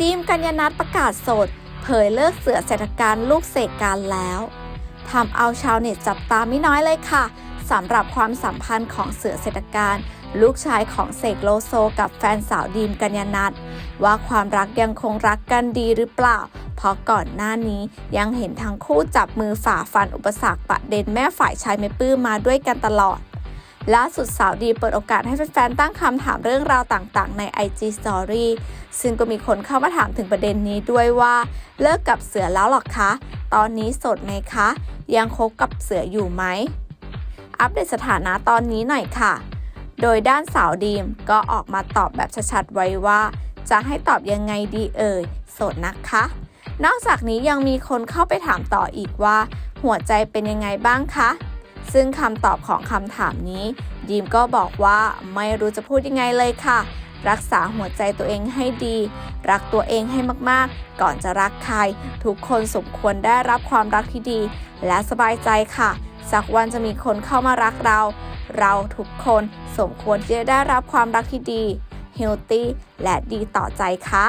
ดีมกัญญานัทประกาศสด เผยเลิกเสือเศรษฐการลูกเสกการแล้วทำเอาชาวเน็ตจับตาไม่น้อยเลยค่ะสำหรับความสัมพันธ์ของเสือเศรษฐการ ลูกชายของเสกโลโซกับแฟนสาวดีมกัญญานัทว่าความรักยังคงรักกันดีหรือเปล่า เพราะก่อนหน้านี้ยังเห็นทั้งคู่จับมือฝ่าฟันอุปสรรคประเด็นแม่ฝ่ายชายไม่ปลื้มมาด้วยกันตลอด ล่าสุดสาวดีเปิดโอกาสให้แฟนๆตั้งคำถามเรื่องราวต่างๆ ใน IG Story ซึ่งก็มีคนเข้ามาถามถึงประเด็นนี้ด้วยว่า เลิกกับเสือแล้วหรอคะ ตอนนี้โสดไหมคะ ยังคบกับเสืออยู่ไหม อัปเดตสถานะตอนนี้หน่อยค่ะ โดยด้านสาวดีมก็ออกมาตอบแบบชัดๆไว้ว่า จะให้ตอบยังไงดีเอ่ย โสดนะคะ นอกจากนี้ยังมีคนเข้าไปถามต่ออีกว่า หัวใจเป็นยังไงบ้างคะ ซึ่งคำตอบของคำถามนี้ ดีมก็บอกว่าไม่รู้จะพูดยังไงเลยค่ะ รักษาหัวใจตัวเองให้ดี รักตัวเองให้มากๆ ก่อนจะรักใคร ทุกคนสมควรได้รับความรักที่ดี และสบายใจค่ะ สักวันจะมีคนเข้ามารักเรา เราทุกคนสมควรที่จะได้รับความรักที่ดีเฮลตี้และดีต่อใจค่ะ